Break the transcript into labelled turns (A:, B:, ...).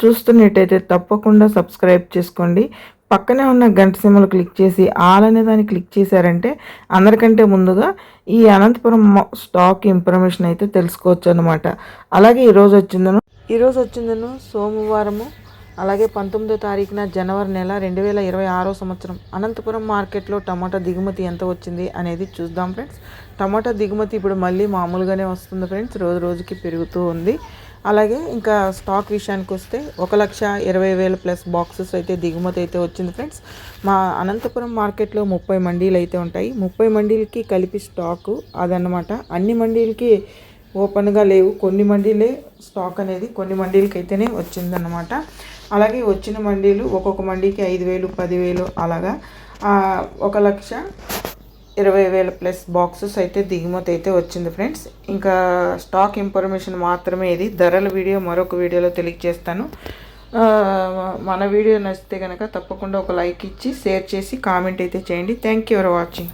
A: చూస్తున్నట్టయితే తప్పకుండా సబ్స్క్రైబ్ చేసుకోండి. పక్కనే ఉన్న గంట సిమ్మలు క్లిక్ చేసి ఆల్ అనే దాన్ని క్లిక్ చేశారంటే అందరికంటే ముందుగా ఈ అనంతపురం స్టాక్ ఇన్ఫర్మేషన్ అయితే తెలుసుకోవచ్చు అనమాట అలాగే ఈరోజు వచ్చిందను. ఈరోజు వచ్చిందను సోమవారము. అలాగే పంతొమ్మిదో తారీఖున జనవరి నెల రెండు వేల ఇరవై ఆరో సంవత్సరం. అనంతపురం మార్కెట్లో టమాటా దిగుమతి ఎంత వచ్చింది అనేది చూద్దాం ఫ్రెండ్స్. టమాటా దిగుమతి ఇప్పుడు మళ్ళీ మామూలుగానే వస్తుంది ఫ్రెండ్స్. రోజు రోజుకి పెరుగుతూ ఉంది. అలాగే ఇంకా స్టాక్ విషయానికి వస్తే ఒక లక్ష ఇరవై వేల ప్లస్ బాక్సెస్ అయితే దిగుమతి అయితే వచ్చింది ఫ్రెండ్స్. మా అనంతపురం మార్కెట్లో ముప్పై మండీలు అయితే ఉంటాయి. ముప్పై మండీలకి కలిపి స్టాకు అదనమాట అన్ని మండీలకి ఓపెన్గా లేవు. కొన్ని మండీలే స్టాక్ అనేది కొన్ని మండీలకి అయితేనే వచ్చిందనమాట అలాగే వచ్చిన మండీలు ఒక్కొక్క మండీకి ఐదు వేలు పదివేలు అలాగా. ఒక లక్ష ఇరవై వేల ప్లస్ బాక్సెస్ అయితే దిగుమతి అయితే వచ్చింది ఫ్రెండ్స్. ఇంకా స్టాక్ ఇన్ఫర్మేషన్ మాత్రమే ఇది. ధరల వీడియో మరొక వీడియోలో తెలియజేస్తాను. మన వీడియో నచ్చితే కనుక తప్పకుండా ఒక లైక్ ఇచ్చి షేర్ చేసి కామెంట్ అయితే చేయండి. Thank you for watching